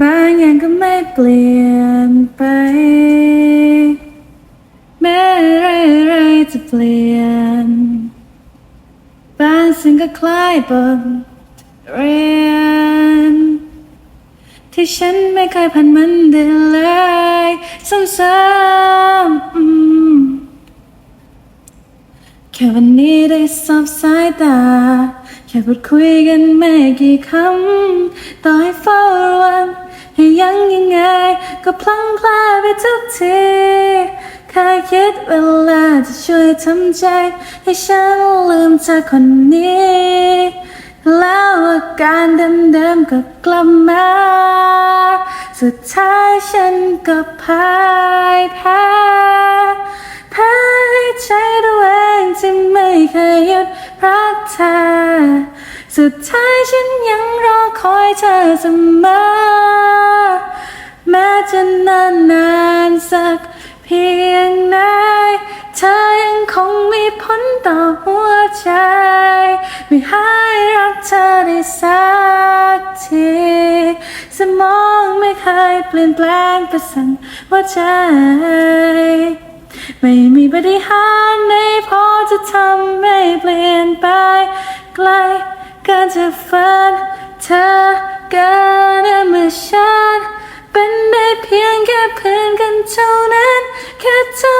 บางอย่างก็ไม่เปลี่ยนไป แม้อะไรอะไรๆจะเปลี่ยน บางสิ่งก็คล้ายบทเรียน ที่ฉันไม่เคยผ่านมันได้เลยซ้ำๆแค่วันนี้ได้สอบสายตา แค่พูดคุยกันไม่กี่คำต่อให้เฝ้าระวัง ให้ยังยังไง ก็พลังพลาดไปทุกทีแค่คิดเวลาจะช่วยทำใจ ให้ฉันลืมเธอคนนี้ แล้วอาการเดิมๆก็กลับมา สุดท้ายฉันก็พ่ายแพ้แพ้ให้ใจตัวเองที่ไม่เคยหยุดรักเธอ สุดท้ายฉันยังรอคอยเธอเสมอ แม้จะนานนานๆสักเพียงไหนเธอยังคงมีผลต่อหัวใจ ไม่หายรักเธอได้สักทีสมองไม่เคยเปลี่ยนแปลงกระสันหัวใจ ไม่มีปฏิหารย์ไหนพอจะทำให้เปลี่ยนไปไกลกินจะฝันเธอเกินเมื่อฉัน เป็นได้